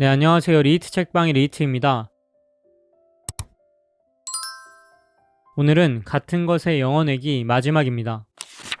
네, 안녕하세요. 리히트 책방의 리히트입니다. 오늘은 같은 것의 영어내기 마지막입니다.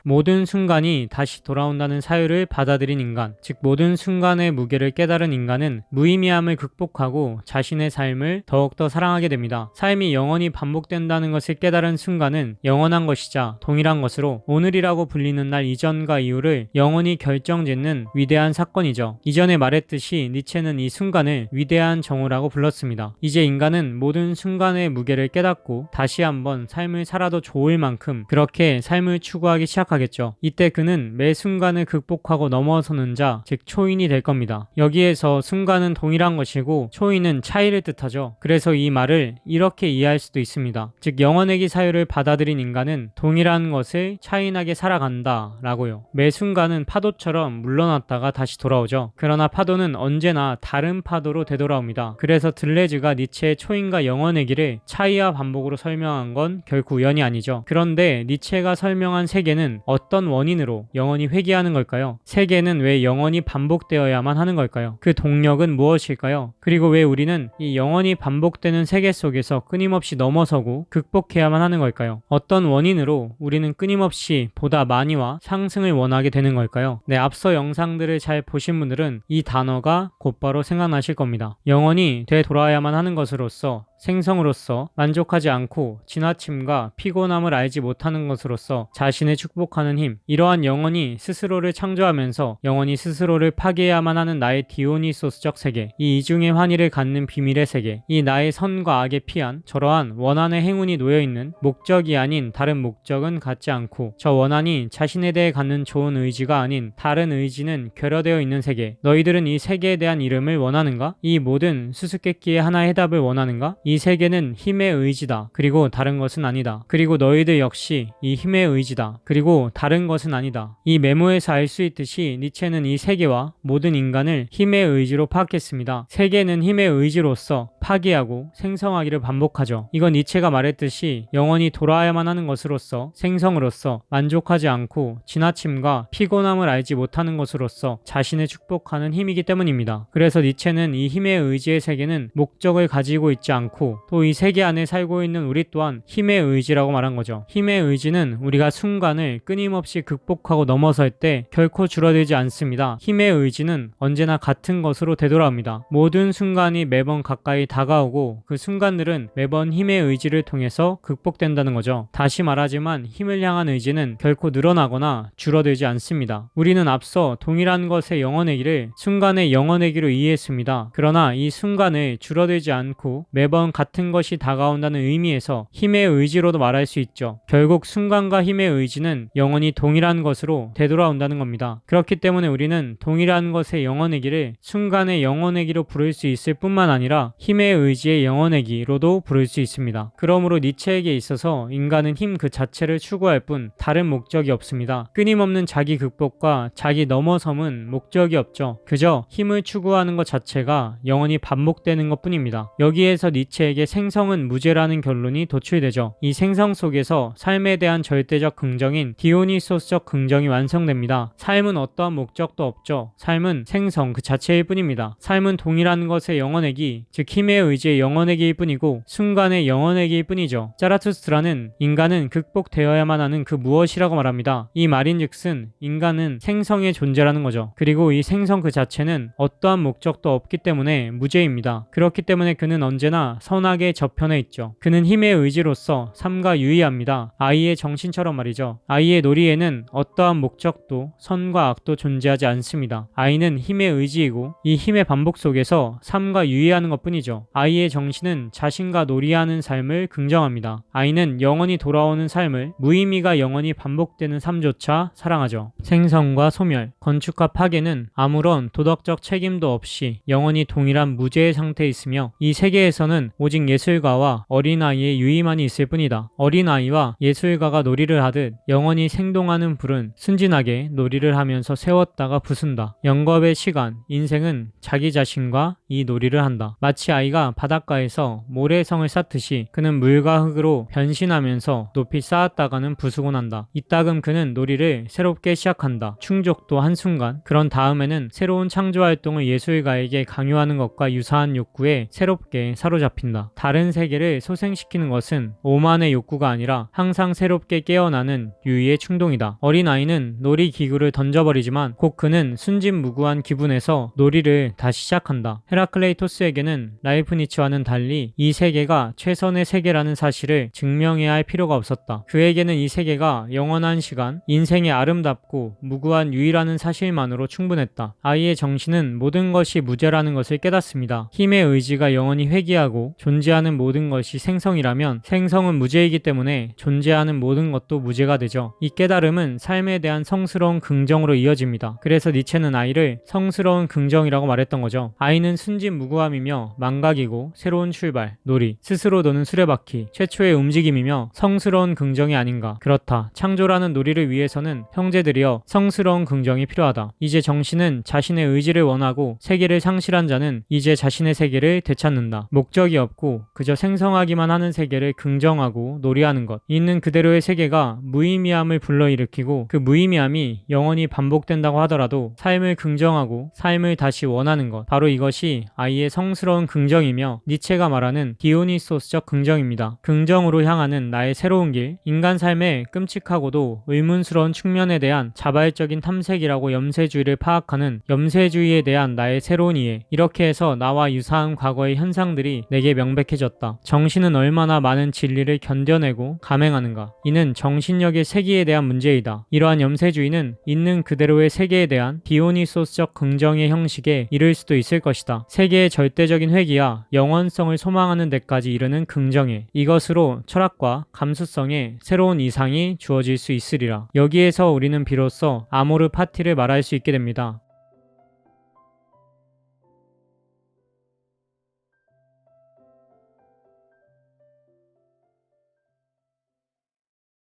모든 순간이 다시 돌아온다는 사유를 받아들인 인간, 즉 모든 순간의 무게를 깨달은 인간은 무의미함을 극복하고 자신의 삶을 더욱더 사랑하게 됩니다. 삶이 영원히 반복된다는 것을 깨달은 순간은 영원한 것이자 동일한 것으로 오늘이라고 불리는 날 이전과 이후를 영원히 결정짓는 위대한 사건이죠. 이전에 말했듯이 니체는 이 순간을 위대한 정오라고 불렀습니다. 이제 인간은 모든 순간의 무게를 깨닫고 다시 한번 삶을 살아도 좋을 만큼 그렇게 삶을 추구하기 시작 하겠죠. 이때 그는 매 순간을 극복하고 넘어서는 자, 즉 초인이 될 겁니다. 여기에서 순간은 동일한 것이고 초인은 차이를 뜻하죠. 그래서 이 말을 이렇게 이해할 수도 있습니다. 즉 영원의기 사유를 받아들인 인간은 동일한 것을 차이나게 살아간다 라고요. 매 순간은 파도처럼 물러났다가 다시 돌아오죠. 그러나 파도는 언제나 다른 파도로 되돌아옵니다. 그래서 들레즈가 니체의 초인과 영원의기를 차이와 반복으로 설명한 건 결코 우연이 아니죠. 그런데 니체가 설명한 세계는 어떤 원인으로 영원히 회귀하는 걸까요? 세계는 왜 영원히 반복되어야만 하는 걸까요? 그 동력은 무엇일까요? 그리고 왜 우리는 이 영원히 반복되는 세계 속에서 끊임없이 넘어서고 극복해야만 하는 걸까요? 어떤 원인으로 우리는 끊임없이 보다 많이와 상승을 원하게 되는 걸까요? 네, 앞서 영상들을 잘 보신 분들은 이 단어가 곧바로 생각나실 겁니다. 영원히 되돌아야만 하는 것으로서 생성으로서 만족하지 않고 지나침과 피곤함을 알지 못하는 것으로서 자신을 축복하는 힘, 이러한 영혼이 스스로를 창조하면서 영혼이 스스로를 파괴해야만 하는 나의 디오니소스적 세계, 이 이중의 환희를 갖는 비밀의 세계, 이 나의 선과 악에 피한 저러한 원한의 행운이 놓여있는 목적이 아닌 다른 목적은 갖지 않고 저 원한이 자신에 대해 갖는 좋은 의지가 아닌 다른 의지는 결여되어 있는 세계, 너희들은 이 세계에 대한 이름을 원하는가? 이 모든 수수께끼의 하나의 해답을 원하는가? 이 세계는 힘의 의지다. 그리고 다른 것은 아니다. 그리고 너희들 역시 이 힘의 의지다. 그리고 다른 것은 아니다. 이 메모에서 알 수 있듯이 니체는 이 세계와 모든 인간을 힘의 의지로 파악했습니다. 세계는 힘의 의지로서 파괴하고 생성하기를 반복하죠. 이건 니체가 말했듯이 영원히 돌아야만 하는 것으로서 생성으로서 만족하지 않고 지나침과 피곤함을 알지 못하는 것으로서 자신을 축복하는 힘이기 때문입니다. 그래서 니체는 이 힘의 의지의 세계는 목적을 가지고 있지 않고 또 이 세계 안에 살고 있는 우리 또한 힘의 의지라고 말한 거죠. 힘의 의지는 우리가 순간을 끊임없이 극복하고 넘어설 때 결코 줄어들지 않습니다. 힘의 의지는 언제나 같은 것으로 되돌아옵니다. 모든 순간이 매번 가까이 다가오고 그 순간들은 매번 힘의 의지를 통해서 극복된다는 거죠. 다시 말하지만 힘을 향한 의지는 결코 늘어나거나 줄어들지 않습니다. 우리는 앞서 동일한 것의 영원의기를 순간의 영원의기로 이해했습니다. 그러나 이 순간을 줄어들지 않고 매번 같은 것이 다가온다는 의미에서 힘의 의지로도 말할 수 있죠. 결국 순간과 힘의 의지는 영원히 동일한 것으로 되돌아온다는 겁니다. 그렇기 때문에 우리는 동일한 것의 영원의 기를 순간의 영원의 기로 부를 수 있을 뿐만 아니라 힘의 의지의 영원의 기로도 부를 수 있습니다. 그러므로 니체에게 있어서 인간은 힘 그 자체를 추구할 뿐 다른 목적이 없습니다. 끊임없는 자기 극복과 자기 넘어섬은 목적이 없죠. 그저 힘을 추구하는 것 자체가 영원히 반복되는 것 뿐입니다. 여기에서 니체 에게 생성은 무죄라는 결론이 도출되죠. 이 생성 속에서 삶에 대한 절대적 긍정인 디오니소스적 긍정이 완성됩니다. 삶은 어떠한 목적도 없죠. 삶은 생성 그 자체일 뿐입니다. 삶은 동일한 것의 영원의기, 즉 힘의 의지의 영원의기일 뿐이고 순간의 영원의기일 뿐이죠. 짜라투스트라는 인간은 극복되어야만 하는 그 무엇이라고 말합니다. 이 말인즉슨 인간은 생성의 존재라는 거죠. 그리고 이 생성 그 자체는 어떠한 목적도 없기 때문에 무죄입니다. 그렇기 때문에 그는 언제나 선악의 저편에 있죠. 그는 힘의 의지로서 삶과 유의합니다. 아이의 정신처럼 말이죠. 아이의 놀이에는 어떠한 목적도 선과 악도 존재하지 않습니다. 아이는 힘의 의지이고 이 힘의 반복 속에서 삶과 유의하는 것 뿐이죠. 아이의 정신은 자신과 놀이하는 삶을 긍정합니다. 아이는 영원히 돌아오는 삶을 무의미가 영원히 반복되는 삶조차 사랑하죠. 생성과 소멸, 건축과 파괴는 아무런 도덕적 책임도 없이 영원히 동일한 무죄의 상태에 있으며 이 세계에서는 오직 예술가와 어린아이의 유의만이 있을 뿐이다. 어린아이와 예술가가 놀이를 하듯 영원히 생동하는 불은 순진하게 놀이를 하면서 세웠다가 부순다. 영겁의 시간, 인생은 자기 자신과 이 놀이를 한다. 마치 아이가 바닷가에서 모래성을 쌓듯이 그는 물과 흙으로 변신하면서 높이 쌓았다가는 부수고 난다. 이따금 그는 놀이를 새롭게 시작한다. 충족도 한순간. 그런 다음에는 새로운 창조 활동을 예술가에게 강요하는 것과 유사한 욕구에 새롭게 사로잡힌다. 다른 세계를 소생시키는 것은 오만의 욕구가 아니라 항상 새롭게 깨어나는 유의의 충동이다. 어린아이는 놀이 기구를 던져버리지만 곧 그는 순진무구한 기분에서 놀이를 다시 시작한다. 헤라클레이토스에게는 라이프니츠와는 달리 이 세계가 최선의 세계라는 사실을 증명해야 할 필요가 없었다. 그에게는 이 세계가 영원한 시간, 인생의 아름답고 무구한 유의라는 사실만으로 충분했다. 아이의 정신은 모든 것이 무죄라는 것을 깨닫습니다. 힘의 의지가 영원히 회귀하고 존재하는 모든 것이 생성이라면 생성은 무죄이기 때문에 존재하는 모든 것도 무죄가 되죠. 이 깨달음은 삶에 대한 성스러운 긍정으로 이어집니다. 그래서 니체는 아이를 성스러운 긍정이라고 말했던 거죠. 아이는 순진무구함이며 망각이고 새로운 출발, 놀이, 스스로 도는 수레바퀴, 최초의 움직임이며 성스러운 긍정이 아닌가. 그렇다. 창조라는 놀이를 위해서는 형제들이여 성스러운 긍정이 필요하다. 이제 정신은 자신의 의지를 원하고 세계를 상실한 자는 이제 자신의 세계를 되찾는다. 목적이 없고 그저 생성하기만 하는 세계를 긍정하고 놀이하는 것. 있는 그대로의 세계가 무의미함을 불러일으키고 그 무의미함이 영원히 반복된다고 하더라도 삶을 긍정하고 삶을 다시 원하는 것. 바로 이것이 아이의 성스러운 긍정이며 니체가 말하는 디오니소스적 긍정입니다. 긍정으로 향하는 나의 새로운 길, 인간 삶의 끔찍하고도 의문스러운 측면에 대한 자발적인 탐색이라고 염세주의를 파악하는 염세주의에 대한 나의 새로운 이해. 이렇게 해서 나와 유사한 과거의 현상들이 내게 명백해졌다. 정신은 얼마나 많은 진리를 견뎌내고 감행하는가. 이는 정신력의 세기에 대한 문제이다. 이러한 염세주의는 있는 그대로의 세계에 대한 디오니소스적 긍정의 형식에 이를 수도 있을 것이다. 세계의 절대적인 회귀와 영원성을 소망하는 데까지 이르는 긍정에 이것으로 철학과 감수성에 새로운 이상이 주어질 수 있으리라. 여기에서 우리는 비로소 아모르 파티를 말할 수 있게 됩니다.